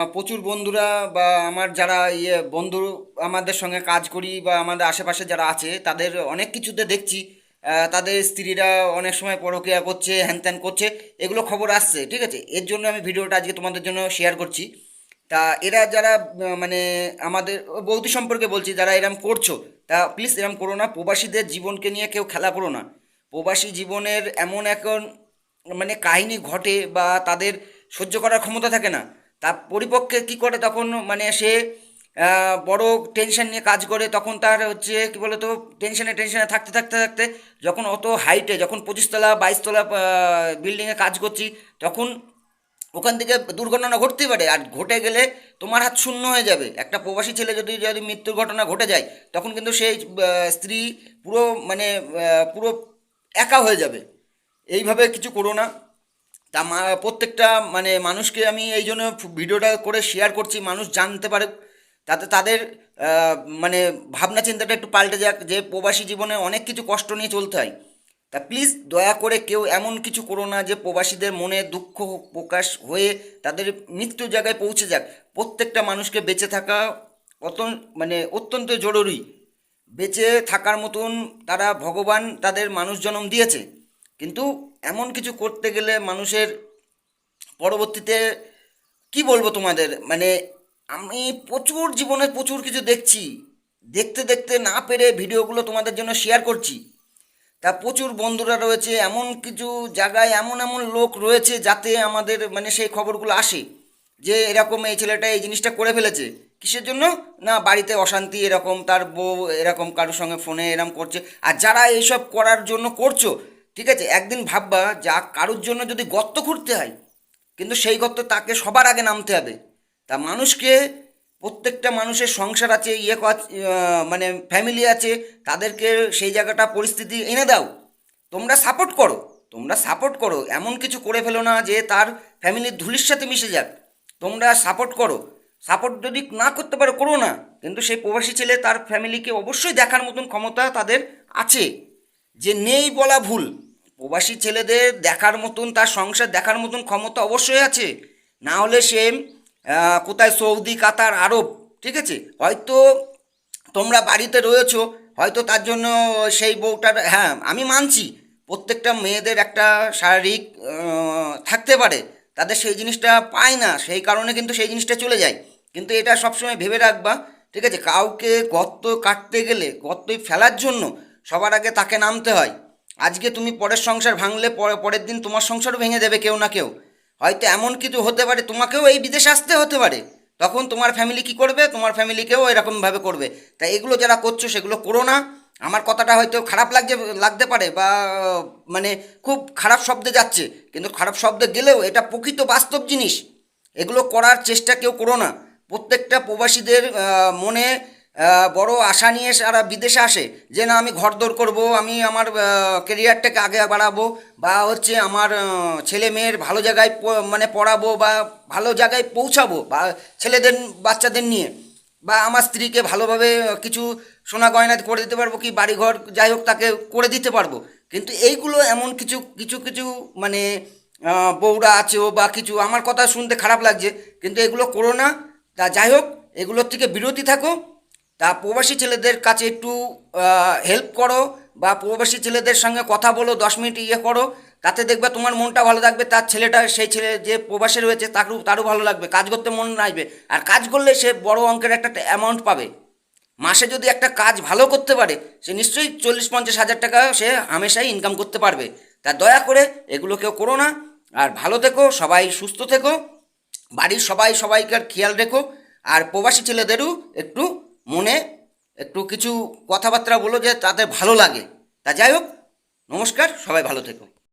প্রচুর বন্ধুরা বা আমার যারা ইয়ে বন্ধু আমাদের সঙ্গে কাজ করি বা আমাদের আশেপাশে যারা আছে, তাদের অনেক কিছুতে দেখছি। তাদের স্ত্রীরা অনেক সময় পরকীয়া করছে হ্যান ত্যান করছে, এগুলো খবর আসছে, ঠিক আছে? এর জন্য আমি ভিডিওটা আজকে তোমাদের জন্য শেয়ার করছি। তা এরা যারা মানে আমাদের বৌদি সম্পর্কে বলছি, যারা এরম করছ, তা প্লিজ এরম করো না। প্রবাসীদের জীবনকে নিয়ে কেউ খেলা করো না। প্রবাসী জীবনের এমন এখন মানে কাহিনী ঘটে বা তাদের সহ্য করার ক্ষমতা থাকে না। তার পরিপক্ষে কি করে তখন মানে সে বড় টেনশন নিয়ে কাজ করে, তখন তার হচ্ছে, কি বলতো টেনশনে টেনশনে থাকতে থাকতে থাকতে যখন অত হাইটে যখন পঁচিশতলা বাইশতলা বিল্ডিংয়ে কাজ করছি, তখন ওখান থেকে দুর্ঘটনা ঘটতেই পারে। আর ঘটে গেলে তোমার হাত শূন্য হয়ে যাবে। একটা প্রবাসী ছেলে যদি যদি মৃত্যুর ঘটনা ঘটে যায়, তখন কিন্তু সেই স্ত্রী পুরো মানে পুরো একা হয়ে যাবে। এইভাবে কিছু করো না। তা প্রত্যেকটা মানে মানুষকে আমি এই জন্য ভিডিওটা করে শেয়ার করছি, মানুষ জানতে পারে তাতে তাদের মানে ভাবনা চিন্তাটা একটু পাল্টে যাক যে প্রবাসী জীবনে অনেক কিছু কষ্ট নিয়ে চলতে হয়। তা প্লিজ দয়া করে কেউ এমন কিছু করো না যে প্রবাসীদের মনে দুঃখ প্রকাশ হয়ে তাদের মৃত্যু জায়গায় পৌঁছে যাক। প্রত্যেকটা মানুষকে বেঁচে থাকা অত মানে অত্যন্ত জরুরি। বেঁচে থাকার মতন তারা ভগবান তাদের মানুষ জন্ম দিয়েছে। কিন্তু এমন কিছু করতে গেলে মানুষের পরবর্তীতে কি বলব তোমাদের? মানে আমি প্রচুর জীবনে প্রচুর কিছু দেখছি। দেখতে দেখতে না পেরে ভিডিওগুলো তোমাদের জন্য শেয়ার করছি। তা প্রচুর বন্ধুরা রয়েছে, এমন কিছু জায়গায় এমন এমন লোক রয়েছে যাতে আমাদের মানে সেই খবরগুলো আসে যে এরকম এই ছেলেটা এই জিনিসটা করে ফেলেছে। কিসের জন্য? না, বাড়িতে অশান্তি এরকম, তার বউ এরকম কারোর সঙ্গে ফোনে এরকম করছে। আর যারা এইসব করার জন্য করছ ঠিক আছে, একদিন ভাববা যা কারোর জন্য যদি গর্ত খুঁড়তে হয়, কিন্তু সেই গর্ত তাকে সবার আগে নামতে হবে। তা মানুষকে, প্রত্যেকটা মানুষের সংসার আছে ইয়ে মানে ফ্যামিলি আছে, তাদেরকে সেই জায়গাটা পরিস্থিতি এনে দাও। তোমরা সাপোর্ট করো, তোমরা সাপোর্ট করো, এমন কিছু করে ফেলো না যে তার ফ্যামিলির ধুলির সাথে মিশে যাক। তোমরা সাপোর্ট করো। সাপোর্ট যদি না করতে পারো, করো না, কিন্তু সেই প্রবাসী ছেলে তার ফ্যামিলিকে অবশ্যই দেখার মতন ক্ষমতা তাদের আছে। যে নেই বলা ভুল প্রবাসী ছেলেদের দেখার মতন, তার সংসার দেখার মতন ক্ষমতা অবশ্যই আছে। না হলে সে কোথায় সৌদি, কাতার, আরব, ঠিক আছে? হয়তো তোমরা বাড়িতে রয়েছো, হয়তো তার জন্য সেই বউটার হ্যাঁ আমি মানছি, প্রত্যেকটা মেয়েদের একটা শারীরিক থাকতে পারে। তাদের সেই জিনিসটা পায় না, সেই কারণে কিন্তু সেই জিনিসটা চলে যায়। কিন্তু এটা সবসময় ভেবে রাখবা, ঠিক আছে? কাউকে গর্ত কাটতে গেলে, গর্তই ফেলার জন্য সবার আগে তাকে নামতে হয়। আজকে তুমি পরের সংসার ভাঙলে পরে পরের দিন তোমার সংসারও ভেঙে দেবে কেউ না কেউ। হয়তো এমন কিছু হতে পারে, তোমাকেও এই বিদেশে আসতে হতে পারে। তখন তোমার ফ্যামিলি কি করবে? তোমার ফ্যামিলিকেও এরকমভাবে করবে। তাই এগুলো যারা করছ, সেগুলো করো না। আমার কথাটা হয়তো খারাপ লাগছে, লাগতে পারে বা মানে খুব খারাপ শব্দে যাচ্ছে। কিন্তু খারাপ শব্দে গেলেও এটা প্রকৃত বাস্তব জিনিস। এগুলো করার চেষ্টা কেউ করো না। প্রত্যেকটা প্রবাসীদের মনে বড় আশা নিয়ে সারা বিদেশে আসে যে না, আমি ঘরদোর করব, আমি আমার কেরিয়ারটাকে আগে বাড়াবো বা হচ্ছে আমার ছেলে মেয়ের ভালো জায়গায় মানে পড়াবো বা ভালো জায়গায় পৌঁছাবো বা ছেলেদের, বাচ্চাদের নিয়ে বা আমার স্ত্রীকে ভালোভাবে কিছু সোনা গয়না করে দিতে পারব কি বাড়িঘর যাই হোক তাকে করে দিতে পারব। কিন্তু এইগুলো এমন কিছু কিছু কিছু মানে বউরা আছেও বা কিছু, আমার কথা শুনতে খারাপ লাগছে, কিন্তু এগুলো করো না। তা যাই হোক, এগুলোর থেকে বিরতি থাকো। তা প্রবাসী ছেলেদের কাছে একটু হেল্প করো বা প্রবাসী ছেলেদের সঙ্গে কথা বলো, দশ মিনিট ইয়ে করো, তাতে দেখবে তোমার মনটা ভালো থাকবে, তার ছেলেটা, সেই ছেলে যে প্রবাসে রয়েছে তারও তারও ভালো লাগবে, কাজ করতে মন আসবে। আর কাজ করলে সে বড় অঙ্কের একটা অ্যামাউন্ট পাবে। মাসে যদি একটা কাজ ভালো করতে পারে, সে নিশ্চয়ই চল্লিশ, পঞ্চাশ হাজার টাকা সে হামেশাই ইনকাম করতে পারবে। তা দয়া করে এগুলো কেউ করো না। আর ভালো থেকো, সবাই সুস্থ থেকো। বাড়ির সবাই সবাইকে আর খেয়াল রেখো। আর প্রবাসী ছেলেদেরও একটু মনে একটু কিছু কথাবার্তা বলো যে তাদের ভালো লাগে। তা যাই হোক, নমস্কার, সবাই ভালো থেকো।